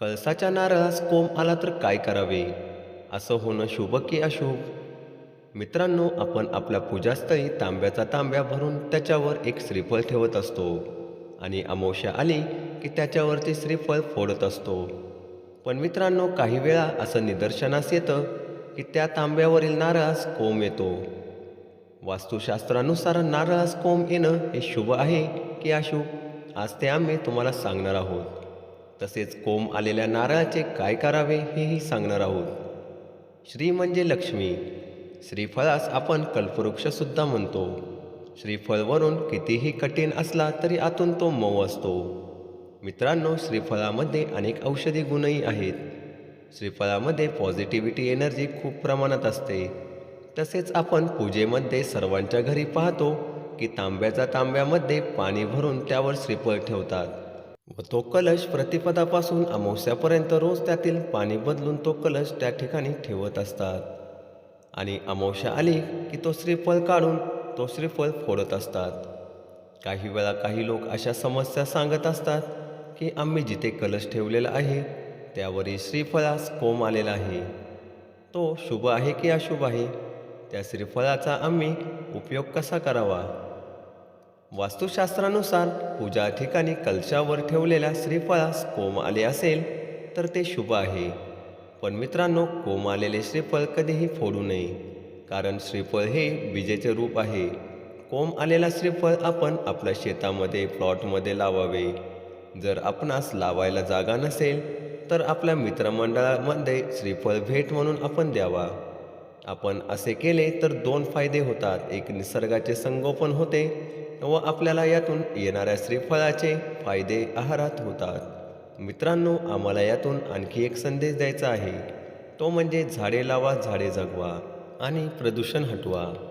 कळसाच्या नारळास कोंब आला तर काय करावे? असं होणं शुभ की अशुभ? मित्रांनो आपण आपल्या पूजास्थळी तांब्याचा तांब्या भरून त्याच्यावर एक श्रीफळ ठेवत असतो आणि अमावस्या आली की त्याच्यावरती श्रीफळ फोडत असतो. पण मित्रांनो काही वेळा असं निदर्शनास येतं की त्या तांब्यावरील नारळास कोंब येतो. वास्तुशास्त्रानुसार नारळास कोंब येणं हे शुभ आहे की अशुभ? आज ते आम्ही तुम्हाला सांगणार आहोत. तसेच कोंब आलेल्या नारळाचे काय करावे हेही सांगणार आहोत. श्री म्हणजे लक्ष्मी. श्रीफळास आपण कल्पवृक्षसुद्धा म्हणतो. श्रीफळवरून कितीही कठीण असला तरी आतून तो मऊ असतो. मित्रांनो श्रीफळामध्ये अनेक औषधी गुणही आहेत. श्रीफळामध्ये पॉझिटिव्हिटी एनर्जी खूप प्रमाणात असते. तसेच आपण पूजेमध्ये सर्वांच्या घरी पाहतो की तांब्याच्या तांब्यामध्ये पाणी भरून त्यावर श्रीफळ ठेवतात. व तो कलश प्रतिपदापासून अमावस्यापर्यंत रोज त्यातील पाणी बदलून तो कलश त्या ठिकाणी ठेवत असतात. आणि अमावस्या आली की तो श्रीफळ काढून तो श्रीफळ फोडत असतात. काही वेळा काही लोक अशा समस्या सांगत असतात की आम्ही जिथे कलश ठेवलेला आहे त्यावरील श्रीफळास कोम आलेला आहे. तो शुभ आहे की अशुभ आहे? त्या श्रीफळाचा आम्ही उपयोग कसा करावा? वास्तुशास्त्रानुसार पूजा ठिकाणी कलशावर ठेवलेल्या श्रीफळास कोम आले असेल तर ते शुभ आहे. पण मित्रांनो कोम आलेले श्रीफळ कधीही फोडू नये कारण श्रीफळ हे विजेचे रूप आहे. कोंब आलेला श्रीफळ आपण आपल्या शेतामध्ये प्लॉटमध्ये लावावे. जर आपणास लावायला जागा नसेल तर आपल्या मित्रमंडळामध्ये श्रीफळ भेट म्हणून आपण द्यावा. आपण असे केले तर दोन फायदे होतात. एक निसर्गाचे संगोपन होते व आपल्याला यातून येणाऱ्या श्रीफळाचे फायदे आहारात होतात. मित्रांनो आम्हाला यातून आणखी एक संदेश द्यायचा आहे. तो म्हणजे झाडे लावा झाडे जगवा आणि प्रदूषण हटवा.